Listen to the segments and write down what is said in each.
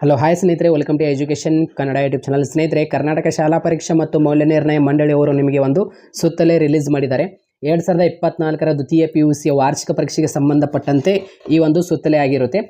Hello, hi ಸ್ನೇಹಿತರೆ welcome to education Kannada YouTube channel ಸ್ನೇಹಿತರೆ, ಕರ್ನಾಟಕ ಶಾಲಾ ಪರೀಕ್ಷೆ ಮತ್ತು ಮೌಲ್ಯ ನಿರ್ಣಯ ಮಂಡಳಿಯವರು ನಿಮಗೆ ಒಂದು ಸುತ್ತಲೇ ರಿಲೀಸ್ ಮಾಡಿದ್ದಾರೆ. ಎರಡು ಸಾವಿರದ ಇಪ್ಪತ್ನಾಲ್ಕರ ದ್ವಿತೀಯ ಪಿ ಯು ಸಿಯ ವಾರ್ಷಿಕ ಪರೀಕ್ಷೆಗೆ ಸಂಬಂಧಪಟ್ಟಂತೆ ಈ ಒಂದು ಸುತ್ತಲೇ ಆಗಿರುತ್ತೆ.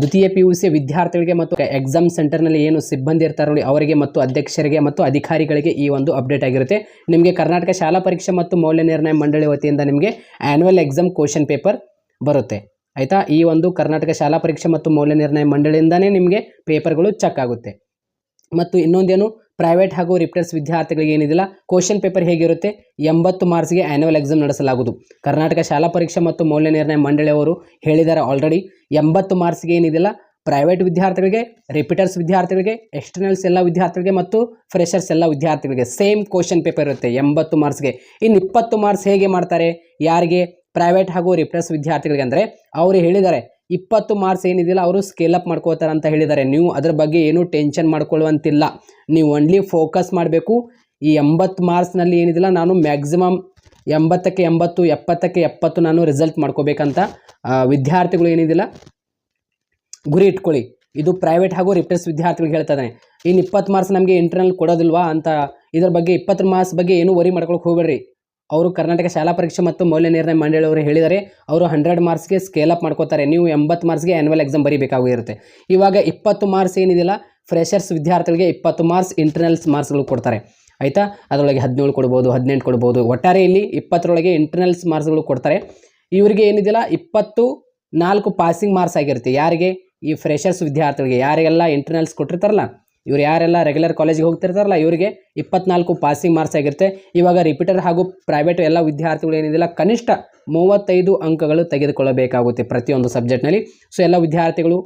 ದ್ವಿತೀಯ ಪಿ ಯು ಸಿಯ ವಿದ್ಯಾರ್ಥಿಗಳಿಗೆ ಮತ್ತು ಎಕ್ಸಾಮ್ ಸೆಂಟರ್ನಲ್ಲಿ ಏನು ಸಿಬ್ಬಂದಿ ಇರ್ತಾರೋ ಅವರಿಗೆ ಮತ್ತು ಅಧ್ಯಕ್ಷರಿಗೆ ಮತ್ತು ಅಧಿಕಾರಿಗಳಿಗೆ ಈ ಒಂದು ಅಪ್ಡೇಟ್ ಆಗಿರುತ್ತೆ. ನಿಮಗೆ ಕರ್ನಾಟಕ ಶಾಲಾ ಪರೀಕ್ಷೆ ಮತ್ತು ಮೌಲ್ಯ ನಿರ್ಣಯ ಮಂಡಳಿ ವತಿಯಿಂದ ನಿಮಗೆ ಆ್ಯನ್ಯುವಲ್ ಎಕ್ಸಾಮ್ ಕ್ವಶನ್ ಪೇಪರ್ ಬರುತ್ತೆ. ಆಯಿತಾ? ಈ ಒಂದು ಕರ್ನಾಟಕ ಶಾಲಾ ಪರೀಕ್ಷೆ ಮತ್ತು ಮೌಲ್ಯ ನಿರ್ಣಯ ಮಂಡಳಿಯಿಂದನೇ ನಿಮಗೆ ಪೇಪರ್ಗಳು ಚೆಕ್ ಆಗುತ್ತೆ. ಮತ್ತು ಇನ್ನೊಂದೇನು ಪ್ರೈವೇಟ್ ಹಾಗೂ ರಿಪ್ಟರ್ಸ್ ವಿದ್ಯಾರ್ಥಿಗಳಿಗೆ ಏನಿದಿಲ್ಲ ಕ್ವಶನ್ ಪೇಪರ್ ಹೇಗಿರುತ್ತೆ? ಎಂಬತ್ತು ಮಾರ್ಕ್ಸ್ಗೆ ಆ್ಯನ್ಯುವಲ್ ಎಕ್ಸಾಮ್ ನಡೆಸಲಾಗುವುದು. ಕರ್ನಾಟಕ ಶಾಲಾ ಪರೀಕ್ಷೆ ಮತ್ತು ಮೌಲ್ಯ ನಿರ್ಣಯ ಮಂಡಳಿಯವರು ಹೇಳಿದ್ದಾರೆ ಆಲ್ರೆಡಿ ಎಂಬತ್ತು ಮಾರ್ಕ್ಸ್ಗೆ ಏನಿದಿಲ್ಲ ಪ್ರೈವೇಟ್ ವಿದ್ಯಾರ್ಥಿಗಳಿಗೆ ರಿಪೀಟರ್ಸ್ ವಿದ್ಯಾರ್ಥಿಗಳಿಗೆ ಎಕ್ಸ್ಟರ್ನಲ್ಸ್ ಎಲ್ಲ ವಿದ್ಯಾರ್ಥಿಗಳಿಗೆ ಮತ್ತು ಫ್ರೆಷರ್ಸ್ ಎಲ್ಲ ವಿದ್ಯಾರ್ಥಿಗಳಿಗೆ ಸೇಮ್ ಕ್ವಶನ್ ಪೇಪರ್ ಇರುತ್ತೆ ಎಂಬತ್ತು ಮಾರ್ಕ್ಸ್ಗೆ. ಇನ್ನು ಇಪ್ಪತ್ತು ಮಾರ್ಕ್ಸ್ ಹೇಗೆ ಮಾಡ್ತಾರೆ? ಯಾರಿಗೆ? ಪ್ರೈವೇಟ್ ಹಾಗೂ ರಿಪ್ರೆಸ್ ವಿದ್ಯಾರ್ಥಿಗಳಿಗೆ ಅಂದರೆ ಅವರು ಹೇಳಿದ್ದಾರೆ, ಇಪ್ಪತ್ತು ಮಾರ್ಕ್ಸ್ ಏನಿದೆಯಲ್ಲ ಅವರು ಸ್ಕೇಲ್ ಅಪ್ ಮಾಡ್ಕೋತಾರೆ ಅಂತ ಹೇಳಿದ್ದಾರೆ. ನೀವು ಅದ್ರ ಬಗ್ಗೆ ಏನೂ ಟೆನ್ಷನ್ ಮಾಡ್ಕೊಳ್ಳುವಂತಿಲ್ಲ. ನೀವು ಓನ್ಲಿ ಫೋಕಸ್ ಮಾಡಬೇಕು. ಈ ಎಂಬತ್ತು ಮಾರ್ಕ್ಸ್ನಲ್ಲಿ ಏನಿದಿಲ್ಲ, ನಾನು ಮ್ಯಾಕ್ಸಿಮಮ್ ಎಂಬತ್ತಕ್ಕೆ ಎಂಬತ್ತು, ಎಪ್ಪತ್ತಕ್ಕೆ ಎಪ್ಪತ್ತು ನಾನು ರಿಸಲ್ಟ್ ಮಾಡ್ಕೋಬೇಕಂತ ವಿದ್ಯಾರ್ಥಿಗಳು ಏನಿದಿಲ್ಲ, ಗುರಿ ಇಟ್ಕೊಳ್ಳಿ. ಇದು ಪ್ರೈವೇಟ್ ಹಾಗೂ ರಿಪ್ರೆಸ್ ವಿದ್ಯಾರ್ಥಿಗಳು ಹೇಳ್ತಾ ಇದ್ದಾನೆ. ಇನ್ನು ಇಪ್ಪತ್ತು ಮಾರ್ಕ್ಸ್ ನಮಗೆ ಇಂಟರ್ನಲ್ ಕೊಡೋದಿಲ್ವಾ ಅಂತ, ಇದ್ರ ಬಗ್ಗೆ ಇಪ್ಪತ್ತು ಮಾರ್ಕ್ಸ್ ಬಗ್ಗೆ ಏನೂ ವರಿ ಮಾಡ್ಕೊಳಕ್ಕೆ ಹೋಗಬೇಡ್ರಿ. ಅವರು ಕರ್ನಾಟಕ ಶಾಲಾ ಪರೀಕ್ಷೆ ಮತ್ತು ಮೌಲ್ಯ ನಿರ್ಣಯ ಮಂಡಳಿಯವರು ಹೇಳಿದರೆ, ಅವರು ಹಂಡ್ರೆಡ್ ಮಾರ್ಕ್ಸ್ಗೆ ಸ್ಕೇಲ್ ಅಪ್ ಮಾಡ್ಕೋತಾರೆ. ನೀವು ಎಂಬತ್ತು ಮಾರ್ಕ್ಸ್ಗೆ ಆ್ಯನ್ಯುವಲ್ ಎಕ್ಸಾಮ್ ಬರೀಬೇಕಾಗಿರುತ್ತೆ. ಇವಾಗ ಇಪ್ಪತ್ತು ಮಾರ್ಕ್ಸ್ ಏನಿದೆಯಲ್ಲ ಫ್ರೆಷರ್ಸ್ ವಿದ್ಯಾರ್ಥಿಗಳಿಗೆ ಇಪ್ಪತ್ತು ಮಾರ್ಕ್ಸ್ ಇಂಟರ್ನಲ್ಸ್ ಮಾರ್ಕ್ಸ್ಗಳು ಕೊಡ್ತಾರೆ. ಆಯಿತಾ? ಅದರೊಳಗೆ ಹದಿನೇಳು ಕೊಡ್ಬೋದು, ಹದಿನೆಂಟು ಕೊಡ್ಬೋದು. ಒಟ್ಟಾರೆ ಇಲ್ಲಿ ಇಪ್ಪತ್ತರೊಳಗೆ ಇಂಟರ್ನಲ್ಸ್ ಮಾರ್ಕ್ಸ್ಗಳು ಕೊಡ್ತಾರೆ. ಇವರಿಗೆ ಏನಿದೆಯಲ್ಲ, ಇಪ್ಪತ್ತು ನಾಲ್ಕು ಪಾಸಿಂಗ್ ಮಾರ್ಕ್ಸ್ ಆಗಿರುತ್ತೆ. ಯಾರಿಗೆ? ಈ ಫ್ರೆಷರ್ಸ್ ವಿದ್ಯಾರ್ಥಿಗಳಿಗೆ. ಯಾರಿಗೆಲ್ಲ ಇಂಟರ್ನಲ್ಸ್ ಕೊಟ್ಟಿರ್ತಾರಲ್ಲ ಇವ್ರು ಯಾರೆಲ್ಲ ರೆಗ್ಯುಲರ್ ಕಾಲೇಜಿಗೆ ಹೋಗ್ತಿರ್ತಾರಲ್ಲ, ಇವರಿಗೆ ಇಪ್ಪತ್ನಾಲ್ಕು ಪಾಸಿಂಗ್ ಮಾರ್ಕ್ಸ್ ಆಗಿರುತ್ತೆ. ಇವಾಗ ರಿಪೀಟರ್ ಹಾಗೂ ಪ್ರೈವೇಟ್ ಎಲ್ಲ ವಿದ್ಯಾರ್ಥಿಗಳು ಏನಿದೆಯಲ್ಲ, ಕನಿಷ್ಠ ಮೂವತ್ತೈದು ಅಂಕಗಳು ತೆಗೆದುಕೊಳ್ಳಬೇಕಾಗುತ್ತೆ ಪ್ರತಿಯೊಂದು ಸಬ್ಜೆಕ್ಟ್ನಲ್ಲಿ ಸೊ ಎಲ್ಲ ವಿದ್ಯಾರ್ಥಿಗಳು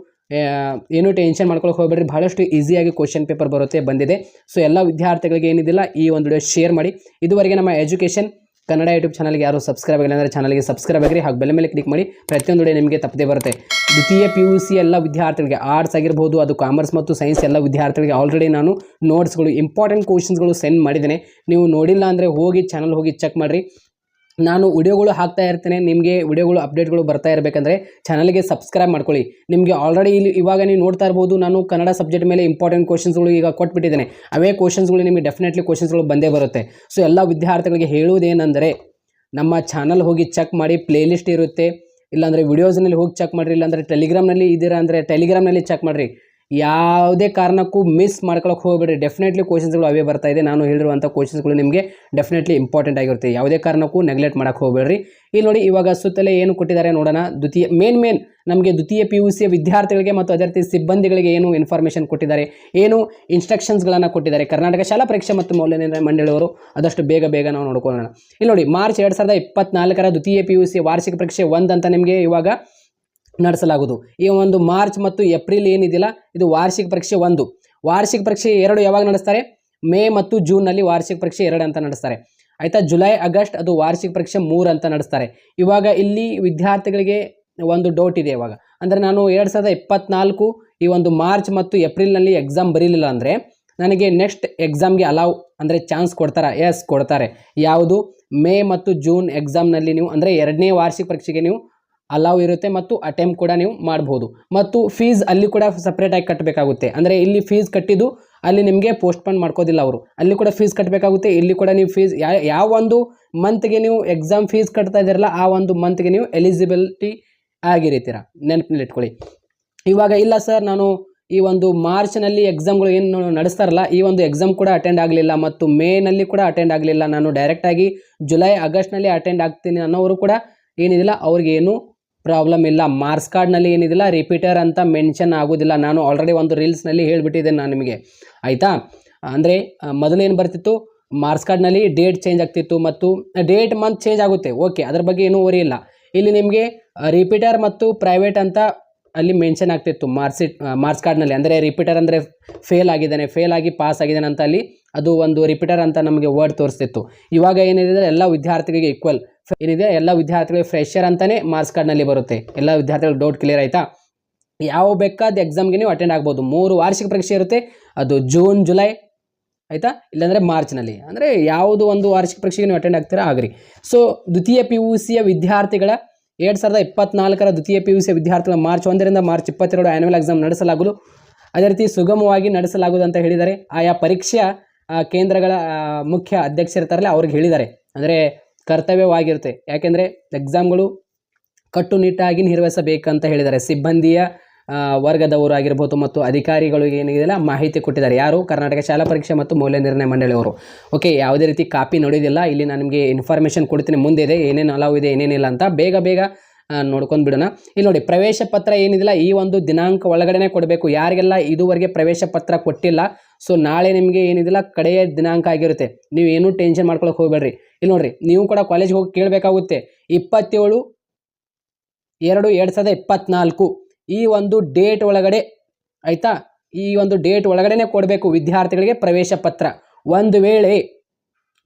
ಏನು ಟೆನ್ಷನ್ ಮಾಡ್ಕೊಳ್ಳೋಕೆ ಹೋಗ್ಬೇಡ್ರಿ. ಬಹಳಷ್ಟು ಈಸಿಯಾಗಿ ಕ್ವಶನ್ ಪೇಪರ್ ಬರುತ್ತೆ, ಬಂದಿದೆ. ಸೊ ಎಲ್ಲ ವಿದ್ಯಾರ್ಥಿಗಳಿಗೆ ಏನಿದಿಲ್ಲ ಈ ಒಂದು ವಿಡಿಯೋ ಶೇರ್ ಮಾಡಿ. ಇದುವರೆಗೆ ನಮ್ಮ ಎಜುಕೇಷನ್ ಕನ್ನಡ ಯೂಟ್ಯೂಬ್ ಚಾನಲ್ಗೆ ಯಾರು ಸಬ್ಸ್ಕ್ರೈಬ್ ಆಗಿಲ್ಲ ಅಂದರೆ ಚಾನಲ್ಗೆ ಸಬ್ಸ್ಕ್ರೈಬ್ ಆಗಿರಿ ಹಾಗೆ ಬೆಲೆ ಮೇಲೆ ಕ್ಲಿಕ್ ಮಾಡಿ ಪ್ರತಿಯೊಂದು ಡೇ ನಿಮಗೆ ತಪ್ಪದೇ ಬರುತ್ತೆ. ದ್ವಿತೀಯ ಪಿ ಯು ಸಿ ಎಲ್ಲ ವಿದ್ಯಾರ್ಥಿಗಳಿಗೆ ಆರ್ಟ್ಸ್ ಆಗಿರ್ಬೋದು, ಅದು ಕಾಮರ್ಸ್ ಮತ್ತು ಸೈನ್ಸ್ ಎಲ್ಲ ವಿದ್ಯಾರ್ಥಿಗಳಿಗೆ ಆಲ್ರೆಡಿ ನಾನು ನೋಟ್ಸ್ಗಳು ಇಂಪಾರ್ಟೆಂಟ್ ಕ್ವಶನ್ಸ್ಗಳು ಸೆಂಡ್ ಮಾಡಿದ್ದೇನೆ. ನೀವು ನೋಡಿಲ್ಲ ಅಂದರೆ ಹೋಗಿ ಚಾನಲ್ ಹೋಗಿ ಚೆಕ್ ಮಾಡಿರಿ. ನಾನು ವಿಡಿಯೋಗಳು ಹಾಕ್ತಾ ಇರ್ತೇನೆ, ನಿಮಗೆ ವಿಡಿಯೋಗಳು, ಅಪ್ಡೇಟ್ಗಳು ಬರ್ತಾ ಇರಬೇಕಂದ್ರೆ ಚಾನಲ್ಗೆ ಸಬ್ಸ್ಕ್ರೈಬ್ ಮಾಡ್ಕೊಳ್ಳಿ. ನಿಮಗೆ ಆಲ್ರೆಡಿ ಇಲ್ಲಿ ಇವಾಗ ನೀವು ನೋಡ್ತಾ ಇರ್ಬೋದು, ನಾನು ಕನ್ನಡ ಸಬ್ಜೆಕ್ಟ್ ಮೇಲೆ ಇಂಪಾರ್ಟೆಂಟ್ ಕ್ವಶನ್ಸ್ಗಳು ಈಗ ಕೊಟ್ಬಿಟ್ಟಿದ್ದೇನೆ. ಅವೇ ಕ್ವಶನ್ಸ್ಗಳು ನಿಮಗೆ ಡೆಫಿನೆಟ್ಲಿ ಕ್ವಶನ್ಸ್ಗಳು ಬಂದೇ ಬರುತ್ತೆ. ಸೊ ಎಲ್ಲ ವಿದ್ಯಾರ್ಥಿಗಳಿಗೆ ಹೇಳುವುದೇನೆಂದರೆ, ನಮ್ಮ ಚಾನಲ್ ಹೋಗಿ ಚೆಕ್ ಮಾಡಿ ಪ್ಲೇಲಿಸ್ಟ್ ಇರುತ್ತೆ. ಇಲ್ಲಾಂದರೆ ವಿಡಿಯೋಸ್ನಲ್ಲಿ ಹೋಗಿ ಚೆಕ್ ಮಾಡಿರಿ, ಇಲ್ಲಾಂದರೆ ಟೆಲಿಗ್ರಾಮ್ನಲ್ಲಿ ಇದ್ದೀರಾ ಅಂದರೆ ಟೆಲಿಗ್ರಾಮ್ನಲ್ಲಿ ಚೆಕ್ ಮಾಡಿರಿ. ಯಾವುದೇ ಕಾರಣಕ್ಕೂ ಮಿಸ್ ಮಾಡ್ಕೊಳಕ್ಕೆ ಹೋಗಬೇಡಿ ಡೆಫಿನೆಟ್ಲಿ ಕ್ವಶನ್ಸ್ಗಳು ಅವೇ ಬರ್ತಾ ಇದೆ. ನಾನು ಹೇಳಿರುವಂಥ ಕ್ವಶನ್ಸ್ಗಳು ನಿಮಗೆ ಡೆಫಿನೆಟ್ಲಿ ಇಂಪಾರ್ಟೆಂಟ್ ಆಗಿರುತ್ತೆ. ಯಾವುದೇ ಕಾರಣಕ್ಕೂ ನೆಗ್ಲೆಕ್ಟ್ ಮಾಡೋಕ್ಕೆ ಹೋಗಬೇಡ್ರಿ. ಇಲ್ಲಿ ನೋಡಿ ಇವಾಗ ಸುತ್ತಲೇ ಏನು ಕೊಟ್ಟಿದ್ದಾರೆ ನೋಡೋಣ. ದ್ವಿತೀಯ ಮೇನ್ ಮೇನ್ ನಮಗೆ ದ್ವಿತೀಯ ಪಿ ಯು ಸಿಯ ವಿದ್ಯಾರ್ಥಿಗಳಿಗೆ ಮತ್ತು ಅದೇ ರೀತಿ ಸಿಬ್ಬಂದಿಗಳಿಗೆ ಏನು ಇನ್ಫಾರ್ಮೇಷನ್ ಕೊಟ್ಟಿದ್ದಾರೆ. ಏನು ಇನ್ಸ್ಟ್ರಕ್ಷನ್ಸ್ಗಳನ್ನು ಕೊಟ್ಟಿದ್ದಾರೆ. ಕರ್ನಾಟಕ ಶಾಲಾ ಪರೀಕ್ಷೆ ಮತ್ತು ಮೌಲ್ಯ ನಿರ್ಣಯ ಮಂಡಳಿಯವರು ಅದಷ್ಟು ಬೇಗ ಬೇಗ ನಾವು ನೋಡ್ಕೊಳ್ಳೋಣ. ಇಲ್ಲಿ ನೋಡಿ, ಮಾರ್ಚ್ ಎರಡು ಸಾವಿರದ ಇಪ್ಪತ್ನಾಲ್ಕರ ದ್ವಿತೀಯ ಪಿ ಯು ಸಿ ವಾರ್ಷಿಕ ಪರೀಕ್ಷೆ ಒಂದು ಅಂತ ನಿಮಗೆ ಇವಾಗ ನಡೆಸಲಾಗುವುದು. ಈ ಒಂದು ಮಾರ್ಚ್ ಮತ್ತು ಏಪ್ರಿಲ್ ಏನಿದೆಯಲ್ಲ, ಇದು ವಾರ್ಷಿಕ ಪರೀಕ್ಷೆ ಒಂದು. ವಾರ್ಷಿಕ ಪರೀಕ್ಷೆ ಎರಡು ಯಾವಾಗ ನಡೆಸ್ತಾರೆ? ಮೇ ಮತ್ತು ಜೂನ್ನಲ್ಲಿ ವಾರ್ಷಿಕ ಪರೀಕ್ಷೆ ಎರಡು ಅಂತ ನಡೆಸ್ತಾರೆ. ಆಯಿತಾ? ಜುಲೈ, ಆಗಸ್ಟ್, ಅದು ವಾರ್ಷಿಕ ಪರೀಕ್ಷೆ ಮೂರು ಅಂತ ನಡೆಸ್ತಾರೆ. ಇವಾಗ ಇಲ್ಲಿ ವಿದ್ಯಾರ್ಥಿಗಳಿಗೆ ಒಂದು ಡೌಟ್ ಇದೆ ಇವಾಗ. ಅಂದರೆ ನಾನು ಎರಡು ಸಾವಿರದ ಇಪ್ಪತ್ನಾಲ್ಕು ಈ ಒಂದು ಮಾರ್ಚ್ ಮತ್ತು ಏಪ್ರಿಲ್ನಲ್ಲಿ ಎಕ್ಸಾಮ್ ಬರೀಲಿಲ್ಲ ಅಂದರೆ, ನನಗೆ ನೆಕ್ಸ್ಟ್ ಎಕ್ಸಾಮ್ಗೆ ಅಲಾವ್ ಅಂದರೆ ಚಾನ್ಸ್ ಕೊಡ್ತಾರಾ? ಎಸ್ ಕೊಡ್ತಾರೆ. ಯಾವುದು? ಮೇ ಮತ್ತು ಜೂನ್ ಎಕ್ಸಾಮ್ನಲ್ಲಿ ನೀವು ಅಂದರೆ ಎರಡನೇ ವಾರ್ಷಿಕ ಪರೀಕ್ಷೆಗೆ ನೀವು ಅಲಾವ್ ಇರುತ್ತೆ ಮತ್ತು ಅಟೆಂಪ್ ಕೂಡ ನೀವು ಮಾಡ್ಬೋದು. ಮತ್ತು ಫೀಸ್ ಅಲ್ಲಿ ಕೂಡ ಸಪ್ರೇಟಾಗಿ ಕಟ್ಟಬೇಕಾಗುತ್ತೆ ಅಂದರೆ ಇಲ್ಲಿ ಫೀಸ್ ಕಟ್ಟಿದ್ದು ಅಲ್ಲಿ ನಿಮಗೆ ಪೋಸ್ಟ್ಪೋನ್ ಮಾಡ್ಕೋದಿಲ್ಲ ಅವರು. ಅಲ್ಲಿ ಕೂಡ ಫೀಸ್ ಕಟ್ಟಬೇಕಾಗುತ್ತೆ ಇಲ್ಲಿ ಕೂಡ ನೀವು ಫೀಸ್ ಯಾವ ಒಂದು ಮಂತ್ಗೆ ನೀವು ಎಕ್ಸಾಮ್ ಫೀಸ್ ಕಟ್ತಾ ಇದ್ದೀರಲ್ಲ, ಆ ಒಂದು ಮಂತ್ಗೆ ನೀವು ಎಲಿಜಿಬಿಲಿಟಿ ಆಗಿರ್ತೀರ. ನೆನಪಿನಲ್ಲಿಟ್ಕೊಳ್ಳಿ ಇವಾಗ ಇಲ್ಲ ಸರ್ ನಾನು ಈ ಒಂದು ಮಾರ್ಚ್ನಲ್ಲಿ ಎಕ್ಸಾಮ್ಗಳು ಏನು ನಡೆಸ್ತಾರಲ್ಲ, ಈ ಒಂದು ಎಕ್ಸಾಮ್ ಕೂಡ ಅಟೆಂಡ್ ಆಗಲಿಲ್ಲ ಮತ್ತು ಮೇನಲ್ಲಿ ಕೂಡ ಅಟೆಂಡ್ ಆಗಲಿಲ್ಲ. ನಾನು ಡೈರೆಕ್ಟಾಗಿ ಜುಲೈ ಆಗಸ್ಟ್ನಲ್ಲಿ ಅಟೆಂಡ್ ಆಗ್ತೀನಿ ಅನ್ನೋರು ಕೂಡ ಏನಿದಿಲ್ಲ ಅವ್ರಿಗೆ ಏನು ಪ್ರಾಬ್ಲಮ್ ಇಲ್ಲ. ಮಾರ್ಕ್ಸ್ ಕಾರ್ಡ್ನಲ್ಲಿ ಏನಿದಿಲ್ಲ ರಿಪೀಟರ್ ಅಂತ ಮೆನ್ಷನ್ ಆಗೋದಿಲ್ಲ. ನಾನು ಆಲ್ರೆಡಿ ಒಂದು ರೀಲ್ಸ್ನಲ್ಲಿ ಹೇಳಿಬಿಟ್ಟಿದ್ದೇನೆ ನಾನು ನಿಮಗೆ. ಆಯಿತಾ? ಅಂದರೆ ಮೊದಲೇನು ಬರ್ತಿತ್ತು? ಮಾರ್ಕ್ಸ್ ಕಾರ್ಡ್ನಲ್ಲಿ ಡೇಟ್ ಚೇಂಜ್ ಆಗ್ತಿತ್ತು ಮತ್ತು ಡೇಟ್ ಮಂತ್ ಚೇಂಜ್ ಆಗುತ್ತೆ. ಓಕೆ ಅದ್ರ ಬಗ್ಗೆ ಏನೂ ವರಿ ಇಲ್ಲ. ಇಲ್ಲಿ ನಿಮಗೆ ರಿಪೀಟರ್ ಮತ್ತು ಪ್ರೈವೇಟ್ ಅಂತ ಅಲ್ಲಿ ಮೆನ್ಷನ್ ಆಗ್ತಿತ್ತು ಮಾರ್ಕ್ಸಿಟ್ ಮಾರ್ಕ್ಸ್ ಕಾರ್ಡ್ನಲ್ಲಿ ಅಂದರೆ ರಿಪೀಟರ್ ಅಂದರೆ ಫೇಲ್ ಆಗಿದ್ದಾನೆ ಫೇಲ್ ಆಗಿ ಪಾಸ್ ಆಗಿದ್ದಾನೆ ಅಂತ ಅಲ್ಲಿ ಅದು ಒಂದು ರಿಪೀಟರ್ ಅಂತ ನಮಗೆ ವರ್ಡ್ ತೋರಿಸ್ತಿತ್ತು. ಇವಾಗ ಏನಿದೆ, ಎಲ್ಲ ವಿದ್ಯಾರ್ಥಿಗಳಿಗೆ ಈಕ್ವಲ್ ಏನಿದೆ, ಎಲ್ಲ ವಿದ್ಯಾರ್ಥಿಗಳಿಗೆ ಫ್ರೆಷರ್ ಅಂತಲೇ ಮಾರ್ಕ್ಸ್ ಕಾರ್ಡ್ನಲ್ಲಿ ಬರುತ್ತೆ. ಎಲ್ಲ ವಿದ್ಯಾರ್ಥಿಗಳು ಡೌಟ್ ಕ್ಲಿಯರ್ ಆಯಿತಾ? ಯಾವ ಬೇಕಾದ ಎಕ್ಸಾಮ್ಗೆ ನೀವು ಅಟೆಂಡ್ ಆಗ್ಬೋದು. ಮೂರು ವಾರ್ಷಿಕ ಪರೀಕ್ಷೆ ಇರುತ್ತೆ, ಅದು ಜೂನ್ ಜುಲೈ ಆಯಿತಾ? ಇಲ್ಲಾಂದರೆ ಮಾರ್ಚ್ನಲ್ಲಿ ಅಂದರೆ ಯಾವುದು ಒಂದು ವಾರ್ಷಿಕ ಪರೀಕ್ಷೆಗೆ ನೀವು ಅಟೆಂಡ್ ಆಗ್ತೀರಾ, ಆಗ್ರಿ. ಸೊ ದ್ವಿತೀಯ ಪಿ ಯು ಸಿಯ ವಿದ್ಯಾರ್ಥಿಗಳ ಎರಡು ಸಾವಿರದ ಇಪ್ಪತ್ನಾಲ್ಕರ ದ್ವಿತೀಯ ಪಿ ಯು ಸಿ ವಿದ್ಯಾರ್ಥಿಗಳ ಮಾರ್ಚ್ ಒಂದರಿಂದ ಮಾರ್ಚ್ ಇಪ್ಪತ್ತೆರಡು ಆ್ಯನ್ಯುವಲ್ ಎಕ್ಸಾಮ್ ನಡೆಸಲಾಗಲು ಅದೇ ರೀತಿ ಸುಗಮವಾಗಿ ನಡೆಸಲಾಗುವುದು ಅಂತ ಹೇಳಿದ್ದಾರೆ. ಆಯಾ ಪರೀಕ್ಷಾ ಕೇಂದ್ರಗಳ ಮುಖ್ಯ ಅಧ್ಯಕ್ಷರಿರ್ತಾರಲ್ಲ, ಅವ್ರಿಗೆ ಹೇಳಿದ್ದಾರೆ. ಅಂದರೆ ಕರ್ತವ್ಯವಾಗಿರುತ್ತೆ. ಯಾಕೆಂದರೆ ಎಕ್ಸಾಮ್ಗಳು ಕಟ್ಟುನಿಟ್ಟಾಗಿ ನಿರ್ವಹಿಸಬೇಕಂತ ಹೇಳಿದ್ದಾರೆ. ಸಿಬ್ಬಂದಿಯ ವರ್ಗದವರು ಆಗಿರ್ಬೋದು ಮತ್ತು ಅಧಿಕಾರಿಗಳು ಏನಿದೆಯಲ್ಲ, ಮಾಹಿತಿ ಕೊಟ್ಟಿದ್ದಾರೆ. ಯಾರು? ಕರ್ನಾಟಕ ಶಾಲಾ ಪರೀಕ್ಷೆ ಮತ್ತು ಮೌಲ್ಯ ನಿರ್ಣಯ ಮಂಡಳಿಯವರು ಓಕೆ ಯಾವುದೇ ರೀತಿ ಕಾಪಿ ನೋಡಿದಿಲ್ಲ. ಇಲ್ಲಿ ನಾನು ನಿಮಗೆ ಇನ್ಫಾರ್ಮೇಷನ್ ಕೊಡ್ತೀನಿ. ಮುಂದೆ ಇದೆ, ಏನೇನು ಅಲಾವ್ ಇದೆ, ಏನೇನಿಲ್ಲ ಅಂತ ಬೇಗ ಬೇಗ ನೋಡ್ಕೊಂಡು ಬಿಡೋಣ. ಇಲ್ಲಿ ನೋಡಿ, ಪ್ರವೇಶ ಪತ್ರ ಏನಿದಿಲ್ಲ, ಈ ಒಂದು ದಿನಾಂಕ ಒಳಗಡೆನೆ ಕೊಡಬೇಕು. ಯಾರಿಗೆಲ್ಲ ಇದುವರೆಗೆ ಪ್ರವೇಶ ಪತ್ರ ಕೊಟ್ಟಿಲ್ಲ ಸೊ ನಾಳೆ ನಿಮಗೆ ಏನಿದಿಲ್ಲ, ಕಡೆಯ ದಿನಾಂಕ ಆಗಿರುತ್ತೆ. ನೀವು ಏನೂ ಟೆನ್ಷನ್ ಮಾಡ್ಕೊಳಕ್ಕೆ ಹೋಗಬೇಡ್ರಿ. ಇಲ್ಲಿ ನೋಡ್ರಿ, ನೀವು ಕೂಡ ಕಾಲೇಜ್ಗೆ ಹೋಗಿ ಕೇಳಬೇಕಾಗುತ್ತೆ. ಇಪ್ಪತ್ತೇಳು, ಎರಡು ಎರಡು ಸಾವಿರದ ಇಪ್ಪತ್ನಾಲ್ಕು. ಈ ಒಂದು ಡೇಟ್ ಒಳಗಡೆ, ಆಯಿತಾ? ಈ ಒಂದು ಡೇಟ್ ಒಳಗಡೆನೇ ಕೊಡಬೇಕು ವಿದ್ಯಾರ್ಥಿಗಳಿಗೆ ಪ್ರವೇಶ ಪತ್ರ. ಒಂದು ವೇಳೆ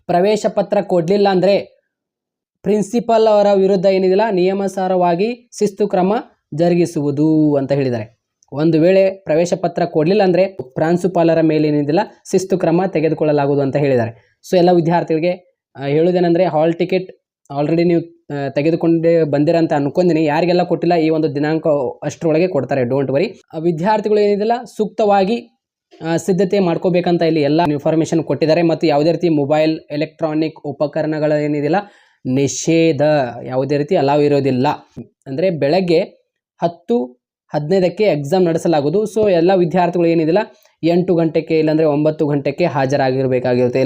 ಪ್ರವೇಶ ಪತ್ರ ಕೊಡಲಿಲ್ಲ ಅಂದರೆ ಪ್ರಿನ್ಸಿಪಲ್ ಅವರ ವಿರುದ್ಧ ಏನಿದಿಲ್ಲ ನಿಯಮಾನುಸಾರವಾಗಿ ಶಿಸ್ತು ಕ್ರಮ ಜರುಗಿಸುವುದು ಅಂತ ಹೇಳಿದ್ದಾರೆ. ಒಂದು ವೇಳೆ ಪ್ರವೇಶ ಪತ್ರ ಕೊಡಲಿಲ್ಲ ಅಂದರೆ ಪ್ರಾಂಶುಪಾಲರ ಮೇಲೆ ಏನಿದಿಲ್ಲ, ಶಿಸ್ತು ಕ್ರಮ ತೆಗೆದುಕೊಳ್ಳಲಾಗುವುದು ಅಂತ ಹೇಳಿದ್ದಾರೆ. ಸೊ ಎಲ್ಲ ವಿದ್ಯಾರ್ಥಿಗಳಿಗೆ ಹೇಳುವುದೇನೆಂದರೆ ಹಾಲ್ ಟಿಕೆಟ್ ಆಲ್ರೆಡಿ ನೀವು ತೆಗೆದುಕೊಂಡೆ ಬಂದಿರಂತ ಅನ್ಕೊಂದಿನಿ. ಯಾರಿಗೆಲ್ಲ ಕೊಟ್ಟಿಲ್ಲ ಈ ಒಂದು ದಿನಾಂಕ ಅಷ್ಟರೊಳಗೆ ಕೊಡ್ತಾರೆ ಡೋಂಟ್ ವರಿ ವಿದ್ಯಾರ್ಥಿಗಳು ಏನಿದಿಲ್ಲ ಸೂಕ್ತವಾಗಿ ಸಿದ್ಧತೆ ಮಾಡ್ಕೋಬೇಕಂತ ಇಲ್ಲಿ ಎಲ್ಲ ಇನ್ಫಾರ್ಮೇಷನ್ ಕೊಟ್ಟಿದ್ದಾರೆ. ಮತ್ತು ಯಾವುದೇ ರೀತಿ ಮೊಬೈಲ್ ಎಲೆಕ್ಟ್ರಾನಿಕ್ ಉಪಕರಣಗಳು ಏನಿದಿಲ್ಲ, ನಿಷೇಧ ಯಾವುದೇ ರೀತಿ ಅಲಾವ್ ಇರೋದಿಲ್ಲ. ಅಂದರೆ ಬೆಳಗ್ಗೆ ಹತ್ತು, ಹದಿನೈದಕ್ಕೆ ಎಕ್ಸಾಮ್ ನಡೆಸಲಾಗುವುದು. ಸೊ ಎಲ್ಲ ವಿದ್ಯಾರ್ಥಿಗಳು ಏನಿದಿಲ್ಲ, ಎಂಟು ಗಂಟೆಗೆ ಇಲ್ಲಾಂದರೆ ಒಂಬತ್ತು ಗಂಟೆಗೆ ಹಾಜರಾಗಿರಬೇಕಾಗಿರುತ್ತೆ.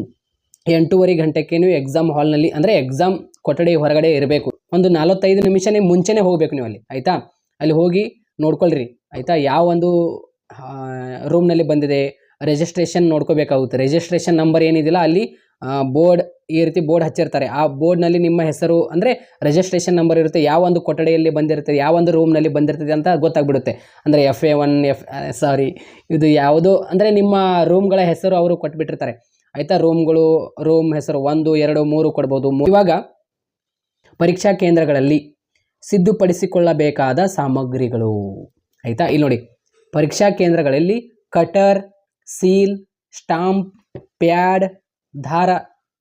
ಎಂಟೂವರೆ ಗಂಟೆಗೆ ನೀವು ಎಕ್ಸಾಮ್ ಹಾಲ್ನಲ್ಲಿ ಅಂದರೆ ಎಕ್ಸಾಮ್ ಕೊಠಡಿ ಹೊರಗಡೆ ಇರಬೇಕು. ಒಂದು ನಲವತ್ತೈದು ನಿಮಿಷನೇ ಮುಂಚೆನೇ ಹೋಗಬೇಕು ನೀವು ಅಲ್ಲಿ, ಆಯಿತಾ? ಅಲ್ಲಿ ಹೋಗಿ ನೋಡ್ಕೊಳ್ರಿ, ಆಯಿತಾ? ಯಾವ ಒಂದು ರೂಮ್ನಲ್ಲಿ ಬಂದಿದೆ ರಿಜಿಸ್ಟ್ರೇಷನ್ ನೋಡ್ಕೋಬೇಕಾಗುತ್ತೆ. ರಿಜಿಸ್ಟ್ರೇಷನ್ ನಂಬರ್ ಏನಿದಿಲ್ಲ, ಅಲ್ಲಿ ಬೋರ್ಡ್, ಈ ರೀತಿ ಬೋರ್ಡ್ ಹಚ್ಚಿರ್ತಾರೆ. ಆ ಬೋರ್ಡ್ನಲ್ಲಿ ನಿಮ್ಮ ಹೆಸರು, ಅಂದರೆ ರಿಜಿಸ್ಟ್ರೇಷನ್ ನಂಬರ್ ಇರುತ್ತೆ. ಯಾವ ಒಂದು ಕೊಠಡಿಯಲ್ಲಿ ಬಂದಿರುತ್ತೆ ಯಾವ ಒಂದು ರೂಮ್ನಲ್ಲಿ ಬಂದಿರ್ತದೆ ಅಂತ ಗೊತ್ತಾಗ್ಬಿಡುತ್ತೆ. ಅಂದರೆ F A one F sorry ಇದು ಯಾವುದು, ಅಂದರೆ ನಿಮ್ಮ ರೂಮ್ಗಳ ಹೆಸರು ಅವರು ಕೊಟ್ಬಿಟ್ಟಿರ್ತಾರೆ. ಆಯಿತಾ? ರೂಮ್ಗಳು ರೂಮ್ ಹೆಸರು ಒಂದು, ಎರಡು, ಮೂರು ಕೊಡ್ಬೋದು. ಇವಾಗ ಪರೀಕ್ಷಾ ಕೇಂದ್ರಗಳಲ್ಲಿ ಸಿದ್ಧಪಡಿಸಿಕೊಳ್ಳಬೇಕಾದ ಸಾಮಗ್ರಿಗಳು. ಆಯಿತಾ? ಇಲ್ಲಿ ನೋಡಿ. ಪರೀಕ್ಷಾ ಕೇಂದ್ರಗಳಲ್ಲಿ ಕಟರ್, ಸೀಲ್, ಸ್ಟಾಂಪ್, ಪ್ಯಾಡ್ ದಾರ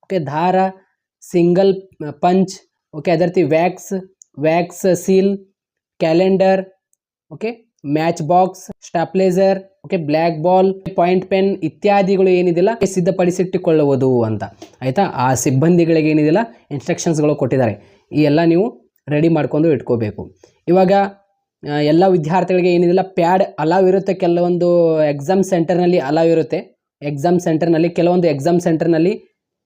ಓಕೆ ದಾರ ಸಿಂಗಲ್ ಪಂಚ್, ಓಕೆ, ಅದೇ ರೀತಿ wax wax seal, calendar, okay, match box stapler okay black ball point pen ಇತ್ಯಾದಿಗಳು ಏನಿದಿಲ್ಲ ಸಿದ್ಧಪಡಿಸಿಟ್ಟುಕೊಳ್ಳುವುದು ಅಂತ. ಆಯಿತಾ? ಆ ಸಿಬ್ಬಂದಿಗಳಿಗೆ ಏನಿದಿಲ್ಲ ಇನ್ಸ್ಟ್ರಕ್ಷನ್ಸ್ಗಳು ಕೊಟ್ಟಿದ್ದಾರೆ. ಈ ಎಲ್ಲ ನೀವು ರೆಡಿ ಮಾಡ್ಕೊಂಡು ಇಟ್ಕೋಬೇಕು. ಇವಾಗ ಎಲ್ಲ ವಿದ್ಯಾರ್ಥಿಗಳಿಗೆ ಏನಿದಿಲ್ಲ ಪ್ಯಾಡ್ ಅಲಾವ್ ಇರುತ್ತೆ, ಕೆಲವೊಂದು ಎಕ್ಸಾಮ್ ಸೆಂಟರ್ನಲ್ಲಿ ಅಲಾವ್ ಇರುತ್ತೆ. ಎಕ್ಸಾಮ್ ಸೆಂಟರ್ನಲ್ಲಿ ಕೆಲವೊಂದು ಎಕ್ಸಾಮ್ ಸೆಂಟರ್ನಲ್ಲಿ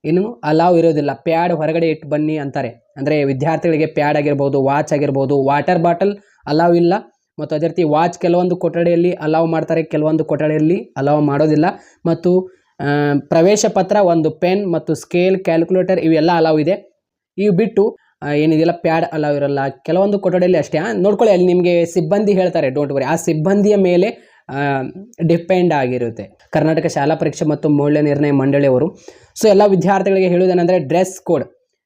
ಏನು ಅಲಾವ್ ಇರೋದಿಲ್ಲ. ಪ್ಯಾಡ್ ಹೊರಗಡೆ ಇಟ್ಟು ಬನ್ನಿ ಅಂತಾರೆ. ಅಂದರೆ ವಿದ್ಯಾರ್ಥಿಗಳಿಗೆ ಪ್ಯಾಡ್ ಆಗಿರ್ಬೋದು ವಾಚ್ ಆಗಿರ್ಬೋದು ವಾಟರ್ ಬಾಟಲ್ ಅಲಾವ್ ಇಲ್ಲ. ಮತ್ತು ಅದೇ ರೀತಿ ವಾಚ್ ಕೆಲವೊಂದು ಕೊಠಡಿಯಲ್ಲಿ ಅಲಾವ್ ಮಾಡ್ತಾರೆ, ಕೆಲವೊಂದು ಕೊಠಡಿಯಲ್ಲಿ ಅಲಾವ್ ಮಾಡೋದಿಲ್ಲ. ಮತ್ತು ಪ್ರವೇಶ ಪತ್ರ, ಒಂದು ಪೆನ್ ಮತ್ತು ಸ್ಕೇಲ್ ಕ್ಯಾಲ್ಕುಲೇಟರ್ ಇವೆಲ್ಲ ಅಲಾವ್ ಇದೆ. ಇವು ಬಿಟ್ಟು ಏನಿದೆಯಲ್ಲ ಪ್ಯಾಡ್ ಅಲಾವ್ ಇರಲ್ಲ. ಕೆಲವೊಂದು ಕೊಠಡಿಯಲ್ಲಿ ಅಷ್ಟೇ. ನೋಡ್ಕೊಳ್ಳಿ, ಅಲ್ಲಿ ನಿಮಗೆ ಸಿಬ್ಬಂದಿ ಹೇಳ್ತಾರೆ ಡೋಂಟ್ ವರಿ ಆ ಸಿಬ್ಬಂದಿಯ ಮೇಲೆ ಡಿಪೆಂಡ್ ಆಗಿರುತ್ತೆ. ಕರ್ನಾಟಕ ಶಾಲಾ ಪರೀಕ್ಷೆ ಮತ್ತು ಮೌಲ್ಯ ನಿರ್ಣಯ ಮಂಡಳಿಯವರು. ಸೊ ಎಲ್ಲ ವಿದ್ಯಾರ್ಥಿಗಳಿಗೆ ಹೇಳುವುದೇನೆಂದರೆ ಡ್ರೆಸ್ ಕೋಡ್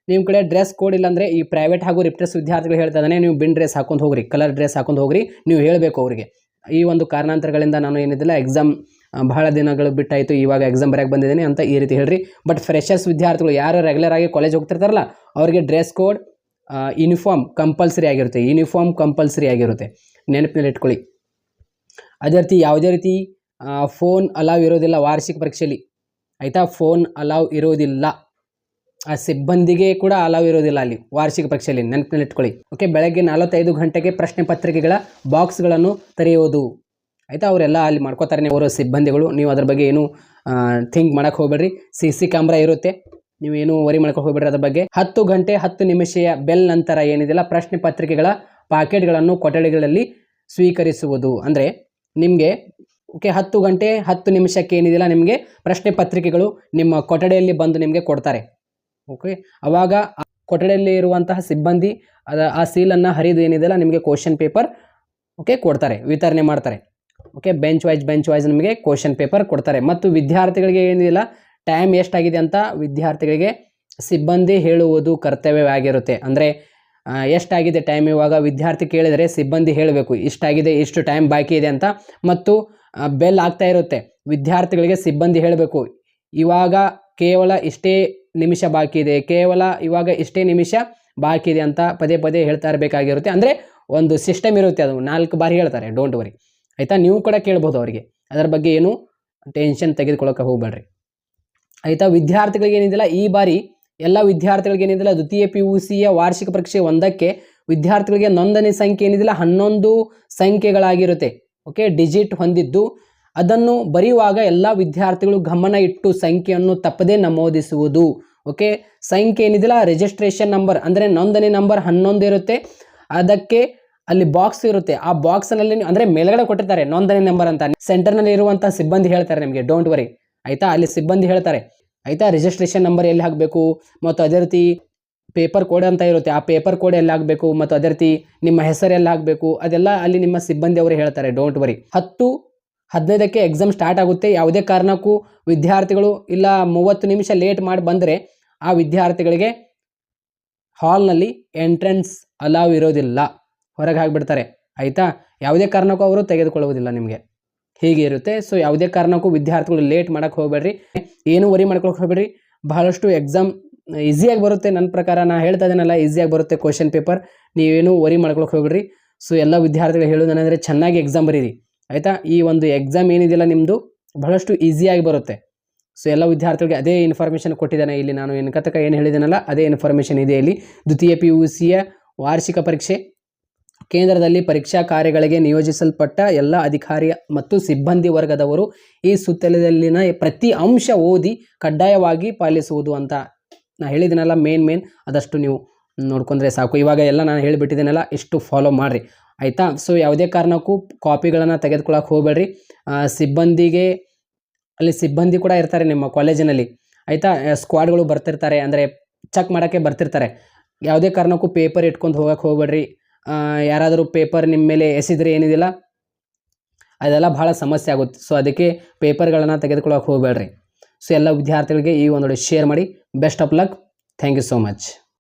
ನಿಮ್ಮ ಕಡೆ ಡ್ರೆಸ್ ಕೋಡ್ ಇಲ್ಲಾಂದರೆ ಈ ಪ್ರೈವೇಟ್ ಹಾಗೂ ರಿಪ್ರೆಸ್ ವಿದ್ಯಾರ್ಥಿಗಳು ಹೇಳ್ತಾ ನೀವು ಬಿನ್ ಡ್ರೆಸ್ ಹಾಕೊಂಡು ಹೋಗ್ರಿ ಕಲರ್ ಡ್ರೆಸ್ ಹಾಕೊಂಡು ಹೋಗ್ರಿ, ನೀವು ಹೇಳಬೇಕು ಅವರಿಗೆ. ಈ ಒಂದು ಕಾರಣಾಂತರಗಳಿಂದ ನಾನು ಏನಿದಿಲ್ಲ ಎಕ್ಸಾಮ್ ಬಹಳ ದಿನಗಳು ಬಿಟ್ಟಾಯಿತು, ಇವಾಗ ಎಕ್ಸಾಮ್ ಬರೆಯಕ್ಕೆ ಬಂದಿದ್ದೀನಿ ಅಂತ ಈ ರೀತಿ ಹೇಳ್ರಿ. ಬಟ್ ಫ್ರೆಶರ್ಸ್ ವಿದ್ಯಾರ್ಥಿಗಳು ಯಾರು ರೆಗ್ಯುಲರ್ ಆಗಿ ಕಾಲೇಜ್ ಹೋಗ್ತಿರ್ತಾರಲ್ಲ, ಅವರಿಗೆ ಡ್ರೆಸ್ ಕೋಡ್ ಯೂನಿಫಾರ್ಮ್ ಕಂಪಲ್ಸರಿ ಆಗಿರುತ್ತೆ ಯೂನಿಫಾರ್ಮ್ ಕಂಪಲ್ಸರಿ ಆಗಿರುತ್ತೆ. ನೆನಪಿನಲ್ಲಿ ಇಟ್ಕೊಳ್ಳಿ. ಅದೇ ರೀತಿ ಯಾವುದೇ ರೀತಿ ಫೋನ್ ಅಲಾವ್ ಇರೋದಿಲ್ಲ ವಾರ್ಷಿಕ ಪರೀಕ್ಷೆಯಲ್ಲಿ ಆಯಿತಾ? ಫೋನ್ ಅಲಾವ್ ಇರೋದಿಲ್ಲ. ಆ ಸಿಬ್ಬಂದಿಗೆ ಕೂಡ ಅಲಾವ್ ಇರೋದಿಲ್ಲ ಅಲ್ಲಿ, ವಾರ್ಷಿಕ ಪರೀಕ್ಷೆಯಲ್ಲಿ ನೆನಪಿನಲ್ಲಿ ಇಟ್ಕೊಳ್ಳಿ ಓಕೆ ಬೆಳಗ್ಗೆ ನಲವತ್ತೈದು ಗಂಟೆಗೆ ಪ್ರಶ್ನೆ ಪತ್ರಿಕೆಗಳ ಬಾಕ್ಸ್ಗಳನ್ನು ತೆರೆಯೋದು. ಆಯಿತಾ, ಅವರೆಲ್ಲ ಅಲ್ಲಿ ಮಾಡ್ಕೋತಾರೆ ಅವರ ಸಿಬ್ಬಂದಿಗಳು. ನೀವು ಅದ್ರ ಬಗ್ಗೆ ಏನು ಥಿಂಕ್ ಮಾಡಕ್ಕೆ ಹೋಗ್ಬೇಡ್ರಿ. ಸಿ ಸಿ ಕ್ಯಾಮ್ರಾ ಇರುತ್ತೆ. ನೀವೇನು ವರಿ ಮಾಡ್ಕೊಂಡು ಹೋಗ್ಬೇಡ್ರಿ ಅದ್ರ ಬಗ್ಗೆ. ಹತ್ತು ಗಂಟೆ ಹತ್ತು ನಿಮಿಷೆಯ ಬೆಲ್ ನಂತರ ಏನಿದೆಯಲ್ಲ, ಪ್ರಶ್ನೆ ಪತ್ರಿಕೆಗಳ ಪಾಕೆಟ್ಗಳನ್ನು ಕೊಠಡಿಗಳಲ್ಲಿ ಸ್ವೀಕರಿಸುವುದು. ಅಂದರೆ ನಿಮಗೆ ಓಕೆ ಹತ್ತು ಗಂಟೆ ಹತ್ತು ನಿಮಿಷಕ್ಕೆ ಏನಿದೆಯಲ್ಲ, ನಿಮಗೆ ಪ್ರಶ್ನೆ ಪತ್ರಿಕೆಗಳು ನಿಮ್ಮ ಕೊಠಡಿಯಲ್ಲಿ ಬಂದು ನಿಮಗೆ ಕೊಡ್ತಾರೆ. ಓಕೆ ಅವಾಗ ಕೊಠಡಿಯಲ್ಲಿ ಇರುವಂತಹ ಸಿಬ್ಬಂದಿ, ಅದ ಆ ಸೀಲನ್ನು ಹರಿದು ಏನಿದೆಯಲ್ಲ ನಿಮಗೆ ಕ್ವಶನ್ ಪೇಪರ್ ಓಕೆ ಕೊಡ್ತಾರೆ, ವಿತರಣೆ ಮಾಡ್ತಾರೆ. Okay bench wise bench wise ನಿಮಗೆ ಕ್ವಶನ್ ಪೇಪರ್ ಕೊಡ್ತಾರೆ. ಮತ್ತು ವಿದ್ಯಾರ್ಥಿಗಳಿಗೆ ಏನಿದೆಯಲ್ಲ ಟೈಮ್ ಎಷ್ಟಾಗಿದೆ ಅಂತ ವಿದ್ಯಾರ್ಥಿಗಳಿಗೆ ಸಿಬ್ಬಂದಿ ಹೇಳುವುದು ಕರ್ತವ್ಯವಾಗಿರುತ್ತೆ. ಅಂದರೆ ಎಷ್ಟಾಗಿದೆ ಟೈಮ್ ಇವಾಗ? ವಿದ್ಯಾರ್ಥಿ ಕೇಳಿದರೆ ಸಿಬ್ಬಂದಿ ಹೇಳಬೇಕು ಇಷ್ಟಾಗಿದೆ ಇಷ್ಟು ಟೈಮ್ ಬಾಕಿ ಇದೆ ಅಂತ. ಮತ್ತು ಬೆಲ್ ಆಗ್ತಾ ಇರುತ್ತೆ. ವಿದ್ಯಾರ್ಥಿಗಳಿಗೆ ಸಿಬ್ಬಂದಿ ಹೇಳಬೇಕು, ಇವಾಗ ಕೇವಲ ಇಷ್ಟೇ ನಿಮಿಷ ಬಾಕಿ ಇದೆ. ಕೇವಲ ಇವಾಗ ಇಷ್ಟೇ ನಿಮಿಷ ಬಾಕಿ ಇದೆ ಅಂತ ಪದೇ ಪದೇ ಹೇಳ್ತಾ ಇರಬೇಕಾಗಿರುತ್ತೆ. ಅಂದರೆ ಒಂದು ಸಿಸ್ಟಮ್ ಇರುತ್ತೆ ಅದು. ನಾಲ್ಕು ಬಾರಿ ಹೇಳ್ತಾರೆ ಡೋಂಟ್ ವರಿ ಆಯಿತಾ? ನೀವು ಕೂಡ ಕೇಳ್ಬೋದು ಅವರಿಗೆ. ಅದರ ಬಗ್ಗೆ ಏನು ಟೆನ್ಷನ್ ತೆಗೆದುಕೊಳ್ಳೋಕೆ ಹೋಗಬೇಡ್ರಿ. ಆಯಿತಾ? ವಿದ್ಯಾರ್ಥಿಗಳಿಗೆ ಏನಿದಿಲ್ಲ, ಈ ಬಾರಿ ಎಲ್ಲ ವಿದ್ಯಾರ್ಥಿಗಳಿಗೆ ಏನಿದಿಲ್ಲ, ದ್ವಿತೀಯ ಪಿ ಯು ಸಿಯ ವಾರ್ಷಿಕ ಪರೀಕ್ಷೆ ಒಂದಕ್ಕೆ ವಿದ್ಯಾರ್ಥಿಗಳಿಗೆ ನೋಂದಣಿ ಸಂಖ್ಯೆ ಏನಿದಿಲ್ಲ, ಹನ್ನೊಂದು ಸಂಖ್ಯೆಗಳಾಗಿರುತ್ತೆ. ಓಕೆ ಡಿಜಿಟ್ ಹೊಂದಿದ್ದು ಅದನ್ನು ಬರೆಯುವಾಗ ಎಲ್ಲ ವಿದ್ಯಾರ್ಥಿಗಳು ಗಮನ ಇಟ್ಟು ಸಂಖ್ಯೆಯನ್ನು ತಪ್ಪದೇ ನಮೂದಿಸುವುದು. ಓಕೆ? ಸಂಖ್ಯೆ ಏನಿದಿಲ್ಲ ರಿಜಿಸ್ಟ್ರೇಷನ್ ನಂಬರ್ ಅಂದರೆ ನೋಂದಣಿ ನಂಬರ್ ಹನ್ನೊಂದು ಇರುತ್ತೆ. ಅದಕ್ಕೆ ಅಲ್ಲಿ ಬಾಕ್ಸ್ ಇರುತ್ತೆ. ಆ ಬಾಕ್ಸ್ನಲ್ಲಿ ಅಂದರೆ ಮೇಲ್ಗಡೆ ಕೊಟ್ಟಿರ್ತಾರೆ ನೋಂದಣಿ ನಂಬರ್ ಅಂತ. ಸೆಂಟರ್ನಲ್ಲಿ ಇರುವಂಥ ಸಿಬ್ಬಂದಿ ಹೇಳ್ತಾರೆ ನಿಮಗೆ ಡೋಂಟ್ ವರಿ ಆಯಿತಾ? ಅಲ್ಲಿ ಸಿಬ್ಬಂದಿ ಹೇಳ್ತಾರೆ. ಆಯಿತಾ? ರಿಜಿಸ್ಟ್ರೇಷನ್ ನಂಬರ್ ಎಲ್ಲಿ ಹಾಕಬೇಕು? ಮತ್ತು ಅದೇ ರೀತಿ ಪೇಪರ್ ಕೋಡ್ ಅಂತ ಇರುತ್ತೆ. ಆ ಪೇಪರ್ ಕೋಡ್ ಎಲ್ಲಿ ಹಾಕಬೇಕು? ಮತ್ತು ಅದೇ ರೀತಿ ನಿಮ್ಮ ಹೆಸರು ಎಲ್ಲ ಹಾಕಬೇಕು? ಅದೆಲ್ಲ ಅಲ್ಲಿ ನಿಮ್ಮ ಸಿಬ್ಬಂದಿ ಅವರು ಹೇಳ್ತಾರೆ ಡೋಂಟ್ ವರಿ ಹತ್ತು ಹದಿನೈದಕ್ಕೆ ಎಕ್ಸಾಮ್ ಸ್ಟಾರ್ಟ್ ಆಗುತ್ತೆ. ಯಾವುದೇ ಕಾರಣಕ್ಕೂ ವಿದ್ಯಾರ್ಥಿಗಳು ಇಲ್ಲ, ಮೂವತ್ತು ನಿಮಿಷ ಲೇಟ್ ಮಾಡಿ ಬಂದರೆ ಆ ವಿದ್ಯಾರ್ಥಿಗಳಿಗೆ ಹಾಲ್ನಲ್ಲಿ ಎಂಟ್ರೆನ್ಸ್ ಅಲಾವ್ ಇರೋದಿಲ್ಲ. ಹೊರಗೆ ಹಾಕಿಬಿಡ್ತಾರೆ. ಆಯಿತಾ? ಯಾವುದೇ ಕಾರಣಕ್ಕೂ ಅವರು ತೆಗೆದುಕೊಳ್ಳುವುದಿಲ್ಲ ನಿಮಗೆ. ಹೀಗೆ ಇರುತ್ತೆ. ಸೊ ಯಾವುದೇ ಕಾರಣಕ್ಕೂ ವಿದ್ಯಾರ್ಥಿಗಳು ಲೇಟ್ ಮಾಡೋಕೆ ಹೋಗಬೇಡ್ರಿ. ಏನು ವರಿ ಮಾಡ್ಕೊಳಕ್ಕೆ ಹೋಗಬೇಡ್ರಿ. ಬಹಳಷ್ಟು ಎಕ್ಸಾಮ್ ಈಸಿಯಾಗಿ ಬರುತ್ತೆ. ನನ್ನ ಪ್ರಕಾರ ನಾನು ಹೇಳ್ತಾ ಇದ್ದೀನಲ್ಲ ಈಸಿಯಾಗಿ ಬರುತ್ತೆ ಕ್ವಶನ್ ಪೇಪರ್ ನೀವೇನು ವರಿ ಮಾಡ್ಕೊಳಕ್ಕೆ ಹೋಗ್ಬೇಡ್ರಿ. ಸೊ ಎಲ್ಲ ವಿದ್ಯಾರ್ಥಿಗಳು ಹೇಳೋದೇನೆಂದರೆ ಚೆನ್ನಾಗಿ ಎಕ್ಸಾಮ್ ಬರೀರಿ. ಆಯಿತಾ? ಈ ಒಂದು ಎಕ್ಸಾಮ್ ಏನಿದೆಯಲ್ಲ ನಿಮ್ಮದು ಬಹಳಷ್ಟು ಈಸಿಯಾಗಿ ಬರುತ್ತೆ. ಸೊ ಎಲ್ಲ ವಿದ್ಯಾರ್ಥಿಗಳಿಗೆ ಅದೇ ಇನ್ಫಾರ್ಮೇಷನ್ ಕೊಟ್ಟಿದ್ದಾನೆ ಇಲ್ಲಿ. ನಾನು ಏನು ಕಥಕ ಏನು ಹೇಳಿದ್ದೇನಲ್ಲ ಅದೇ ಇನ್ಫಾರ್ಮೇಷನ್ ಇದೆ ಇಲ್ಲಿ. ದ್ವಿತೀಯ ಪಿ ಯು ಸಿಯ ವಾರ್ಷಿಕ ಪರೀಕ್ಷೆ. ಕೇಂದ್ರದಲ್ಲಿ ಪರೀಕ್ಷಾ ಕಾರ್ಯಗಳಿಗೆ ನಿಯೋಜಿಸಲ್ಪಟ್ಟ ಎಲ್ಲ ಅಧಿಕಾರಿ ಮತ್ತು ಸಿಬ್ಬಂದಿ ವರ್ಗದವರು ಈ ಸುತ್ತಲದಲ್ಲಿನ ಪ್ರತಿ ಅಂಶ ಓದಿ ಕಡ್ಡಾಯವಾಗಿ ಪಾಲಿಸುವುದು ಅಂತ ನಾ ಹೇಳಿದ್ದೀನಲ್ಲ ಮೇನ್ ಮೇನ್ ಅದಷ್ಟು ನೀವು ನೋಡ್ಕೊಂಡ್ರೆ ಸಾಕು. ಇವಾಗ ಎಲ್ಲ ನಾನು ಹೇಳಿಬಿಟ್ಟಿದ್ದೀನಲ್ಲ, ಇಷ್ಟು ಫಾಲೋ ಮಾಡಿರಿ. ಆಯಿತಾ? ಸೊ ಯಾವುದೇ ಕಾರಣಕ್ಕೂ ಕಾಪಿಗಳನ್ನು ತೆಗೆದುಕೊಳ್ಳೋಕೆ ಹೋಗಬೇಡ್ರಿ. ಸಿಬ್ಬಂದಿಗೆ, ಅಲ್ಲಿ ಸಿಬ್ಬಂದಿ ಕೂಡ ಇರ್ತಾರೆ ನಿಮ್ಮ ಕಾಲೇಜಿನಲ್ಲಿ ಆಯಿತಾ? ಸ್ಕ್ವಾಡ್ಗಳು ಬರ್ತಿರ್ತಾರೆ, ಅಂದರೆ ಚೆಕ್ ಮಾಡೋಕ್ಕೆ ಬರ್ತಿರ್ತಾರೆ. ಯಾವುದೇ ಕಾರಣಕ್ಕೂ ಪೇಪರ್ ಇಟ್ಕೊಂಡು ಹೋಗಕ್ಕೆ ಹೋಗಬೇಡ್ರಿ. ಯಾರಾದರೂ ಪೇಪರ್ ನಿಮ್ಮ ಮೇಲೆ ಎಸೆದ್ರೆ ಏನಿದಿಲ್ಲ, ಅದೆಲ್ಲ ಭಾಳ ಸಮಸ್ಯೆ ಆಗುತ್ತೆ. ಸೊ ಅದಕ್ಕೆ ಪೇಪರ್ಗಳನ್ನು ತೆಗೆದುಕೊಳ್ಳೋಕೆ ಹೋಗಬೇಡ್ರಿ. ಸೊ ಎಲ್ಲ ವಿದ್ಯಾರ್ಥಿಗಳಿಗೆ ಈ ಒಂದು ಶೇರ್ ಮಾಡಿ. Best of luck thank you so much